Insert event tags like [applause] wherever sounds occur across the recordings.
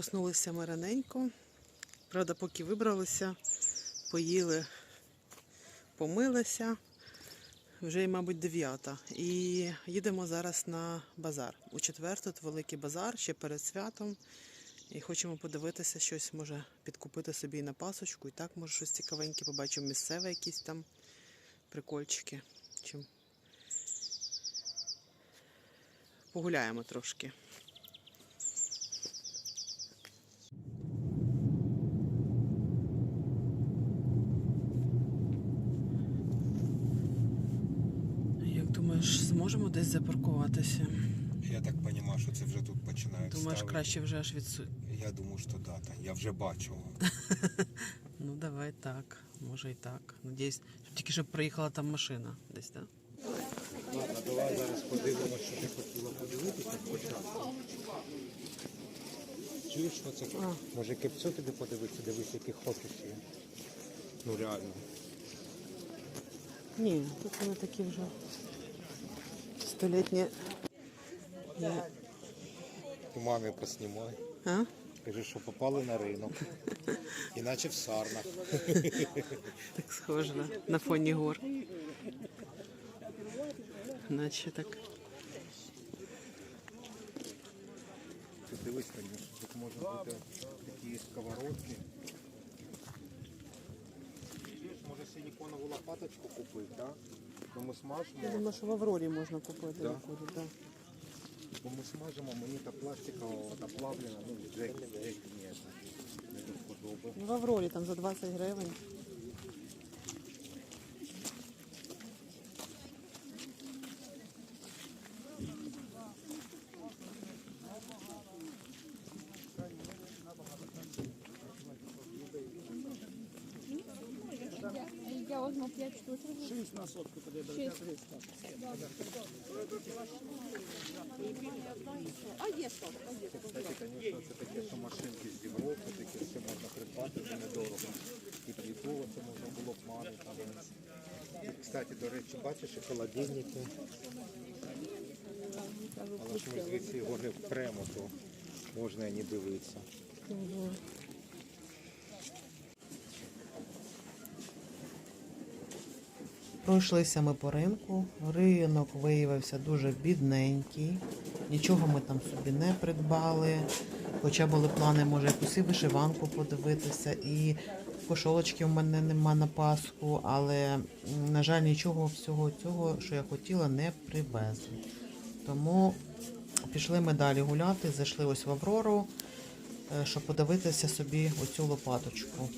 Проснулися ми раненько. Правда, поки вибралися, поїли, помилися. Вже, мабуть, дев'ята. І їдемо зараз на базар. У четвер тут великий базар, ще перед святом. І хочемо подивитися щось, може підкупити собі на пасочку. І так, може, щось цікавеньке побачимо місцеве якісь там прикольчики. Чим погуляємо трошки. Як зможемо десь запаркуватися? Я так розумію, що це вже тут починають Думаєш, ставити. краще вже аж відсу... Я думаю, що да, та я вже бачу. [laughs] Ну давай так, може і так. Надіюсь, щоб тільки щоб проїхала там машина десь, так? Ладно, давай зараз подивимося, що ти хотіла подивитися спочатку. Чуєш, що це? А. Може кепцю тобі подивитися, дивись, які хочеш є. Ну реально. Ні, тут вони такі вже столітні. Є. Ти мамі поснімай. А? Кажи, що попали на ринок. Іначе в сарнах. Так схоже на, на фоні гор. Наче так. Тут дивись, конечно, тут можна бути такі сковородки. Чуєш, може силіконову лопаточку купити, так? Бо ми смажимо. Я думаю, що в Аврорі можна купити. Да? виходить, да. Бо ми смажимо, мені та пластикова та плавлена, ну, джек, джек, ні, не до. Ну, в Аврорі там за 20 гривень. Возьму 5 штучек. Кстати, звісно, це таке, що машинки з Європи, таке все можна придбати за недорого. І плітово це можна було б мати. Там. Кстати, до речі, бачиш, і холодильники. Але ж ми звідси його не впремо, то можна і не дивитися. Пройшлися ми по ринку. Ринок виявився дуже бідненький. Нічого ми там собі не придбали. Хоча були плани, може, якусь і вишиванку подивитися, і кошолочки в мене нема на Пасху, але, на жаль, нічого всього цього, що я хотіла, не привезли. Тому пішли ми далі гуляти, зайшли ось в Аврору, е, щоб подивитися собі оцю лопаточку.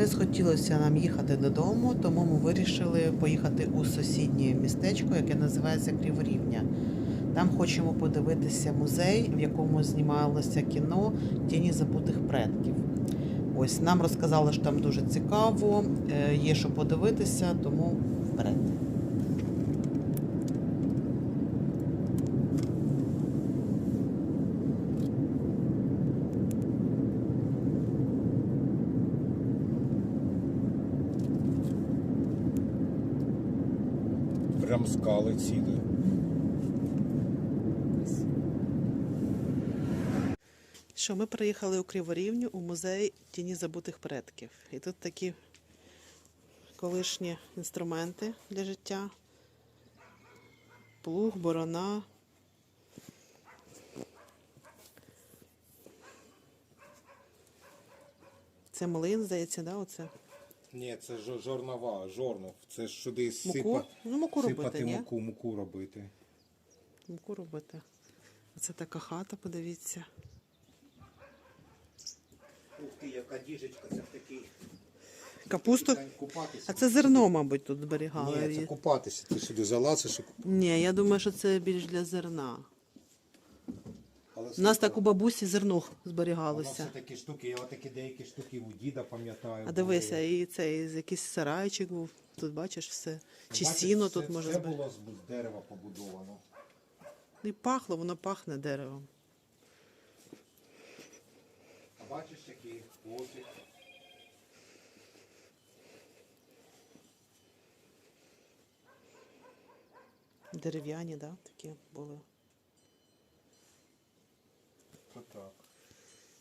Не схотілося нам їхати додому, тому ми вирішили поїхати у сусіднє містечко, яке називається Криворівня. Там хочемо подивитися музей, в якому знімалося кіно Тіні забутих предків. Ось нам розказали, що там дуже цікаво, е, є що подивитися, тому вперед. Прям скали цілі. Що ми приїхали у Криворівню у музей Тіні забутих предків. І тут такі колишні інструменти для життя. Плуг, борона. Це млин, здається, да, оце? Ні, це ж жорнова, жорнов. Це ж сюди Муку? сипа, Ну, муку робити, сипати ні? муку, муку робити. Муку робити. Оце така хата, подивіться. Ух ти, яка діжечка, це такий. Капусту. А це зерно, мабуть, тут зберігали. Ні, це купатися. Ти сюди залазиш і куп- Ні, я думаю, що це більш для зерна. У нас так у бабусі зерно воно все такі штуки, я отакі деякі штуки у діда пам'ятаю. А дивися, були. і це і якийсь сарайчик був. Тут бачиш все. Чи Бачиш, сіно це- тут може Це було з дерева побудовано. І пахло, воно пахне деревом. А бачиш, який? Ось Дерев'яні, да, такі були. То так.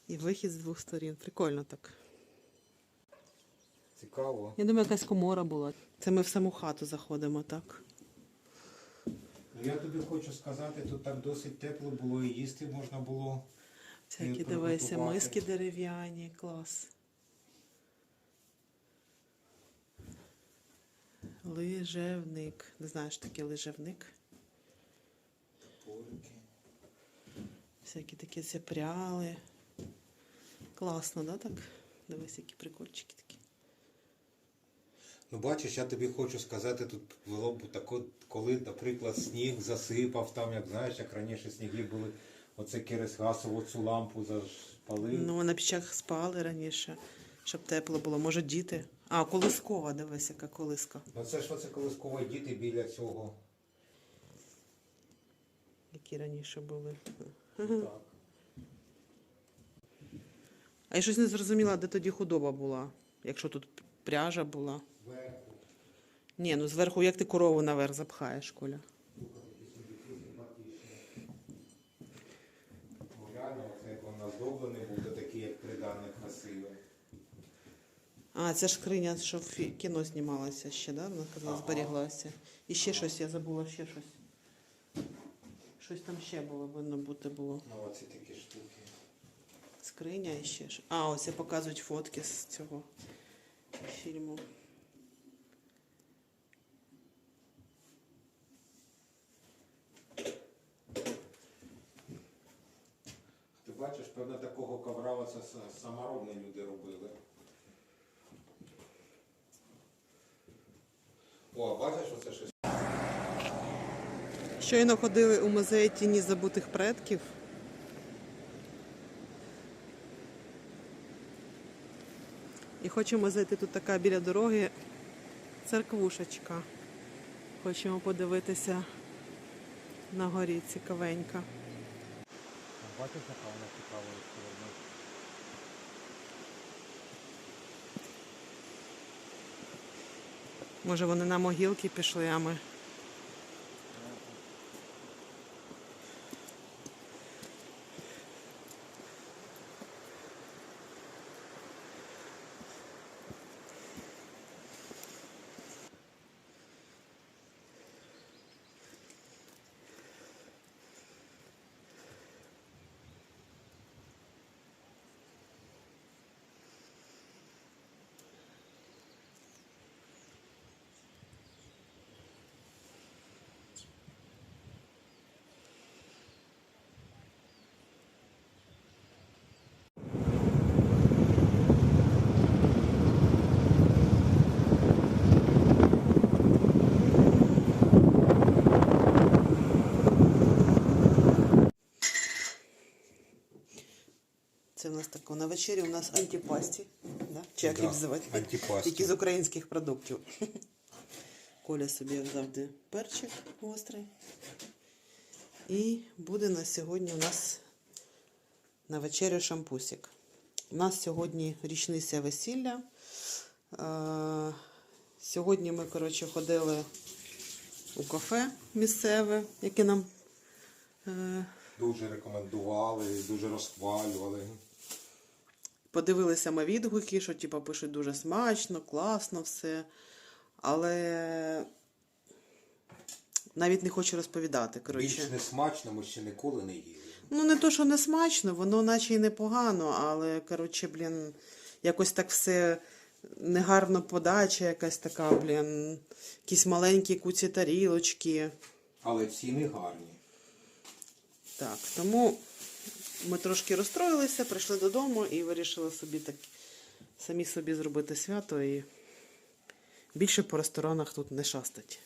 І вихід з двох сторін. Прикольно так. Цікаво. Я думаю, якась комора була. Це ми в саму хату заходимо, так? Ну, Я тобі хочу сказати, тут так досить тепло було і їсти можна було. Всякі дивися, приготувати. миски дерев'яні, клас. Лижевник. Не знаєш таке лижевник? Топорики. Всякі такі зяпряли. Класно, да, так? Дивись, які прикольчики такі. Ну, бачиш, я тобі хочу сказати, тут було б тако, коли, наприклад, сніг засипав, там, як знаєш, як раніше сніги були, оце через газову цю лампу запалив. Ну, на печах спали раніше, щоб тепло було. Може, діти. А, колискова, дивись, яка колиска. Ну це ж оце колискові діти біля цього. Які раніше були. Так. А я щось не зрозуміла, де тоді худоба була, якщо тут пряжа була. Зверху. Ні, ну зверху як ти корову наверх запхаєш, Коля? Ну, реально, оце як він оздоблений був, то такий, як приданий красивий. А, це ж скриня, що в фі- кіно знімалася ще, да? Вона казала, Ага. зберіглася. І ще щось, я забула, ще щось. Щось там ще було, повинно бути було. Ну, оці такі штуки. Скриня і ще щось. А, ось і показують фотки з цього фільму. Ти бачиш, певно, такого ковра оце с- саморобні люди робили. О, а бачиш, оце щось. Щойно ходили у музей тіні забутих предків. І хочемо зайти тут така біля дороги церквушечка. Хочемо подивитися на горі цікавенька. Бачиш, яка вона цікава історія. Може вони на могилки пішли, а ми. Це в нас тако. На вечері у нас антипасті. Да? Чи як Да, їх називати? антипасті. Тільки з українських продуктів. [laughs] Коля собі, як завжди, перчик гострий. І буде на сьогодні у нас на вечерю шампусик. У нас сьогодні річниця весілля. Е, Сьогодні ми, коротше, ходили у кафе місцеве, яке нам е, Дуже рекомендували, дуже розхвалювали. Подивилися ми відгуки, що типу, пишуть дуже смачно, класно все. Але навіть не хочу розповідати. Більш не смачно, ми ще ніколи не їли. Ну, не то, що не смачно, воно наче і непогано, але, коротше, блін, якось так все негарно подача, якась така, блін, якісь маленькі куці тарілочки. Але ціни гарні. Так, тому ми трошки розстроїлися, прийшли додому і вирішили собі так самі собі зробити свято і більше по ресторанах тут не шастать.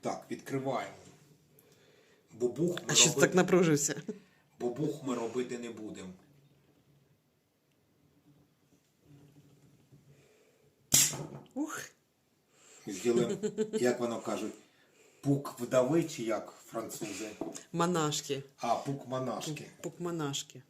Так, відкриваємо. Бубух ми, А що робити, так напружився? бубух ми робити не будемо. Ух, Зділимо, як воно кажуть, пук вдови чи як французи, монашки. а пук монашки. Пук монашки.